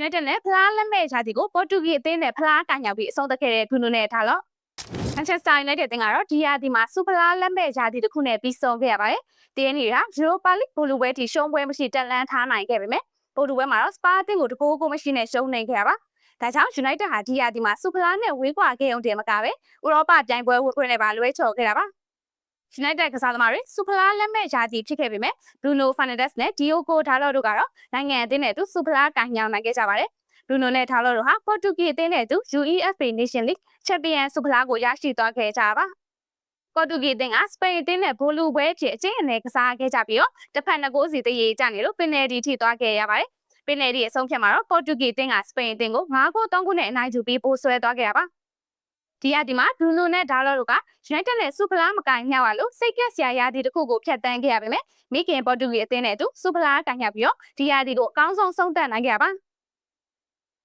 United နဲ့ဖလားလက်မဲ့ရာသီကိုပေါ်တူဂီအသင်းနဲ့ဖလားကန်ရောက်ပြီးအဆုံးသတ်ခဲ့တဲ့ဘရူနိုနဲ့ထားလို့ Manchester United အသင်းကတော့ဒီရာသီမှာစူဖလားလက်မဲ့ရာသီတစ်ခုနဲ့ပြီးဆုံးခဲ့ရပါတယ်။တင်းနေတာ Europa League ဘိုလူပွဲထိရှုံးပွဲမရှိတက်လန်းထားနိုင်ခဲ့ပေမဲ့ဘိုလူပွဲမှာတော့ Spa အသင်းကိုတကိုးကိုမရှိနဲ့ရှုံးနေခဲ့ရပါ။ဒါကြောင့် United ဟာဒီရာသီမှာစူဖလားနဲ့ဝေးကွာခဲ့အောင်တယ်မကပဲဥရောပပြိုင်ပွဲဝင်ခွင့်နဲ့ပါလွဲချော်ခဲ့တာပါ။ United ကစားသမားတွေစူဖလားလက်မဲ့ရာသီဖြစ်ခဲ့ပေမဲ့ Bruno Fernandes နဲ့ Diogo Dalot တို့ကတော့နိုင်ငံအသင်းနဲ့အတူစူဖလားကန်ညောင်းနိုင်ခဲ့ကြပါတယ်။ Bruno နဲ့ Dalot တို့ဟာပေါ်တူဂီအသင်းနဲ့အတူ UEFA Nation League ချန်ပီယံစူဖလားကိုရရှိသွားခဲ့ကြပါပေါ်တူဂီအသင်းကစပိန်အသင်းနဲ့ဘိုလူပွဲဖြစ်အကျဉ်းအနေကစားခဲ့ကြပြီးတော့တစ်ဖက်နှစ်ကိုးစီတရေကြနေလို့ပင်နယ်တီထိသွားခဲ့ရပါတယ်ပင်နယ်တီအဆုံးဖြတ်မှာတော့ပေါ်တူဂီအသင်းကစပိန်အသင်းကို9ဂိုး3ဂိုးနဲ့အနိုင်ယူပြီးပိုးဆွဲသွားခဲ့ရပါ ဒီရဒီမှာဒူနိုနဲ့ဒါလော့တို့က United နဲ့စူဖလားမကန်ညောက်ရလို့စိတ်ကက်စရာရာဒီတစ်ခုကိုဖျက်တမ်းခဲ့ရပါမယ်မိခင်ပေါ်တူဂီအသင်းနဲ့အတူစူဖလားကန်ရပြီးတော့ဒီရာဒီကိုအကောင်းဆုံးဆုံးသက်နိုင်ခဲ့ရပါ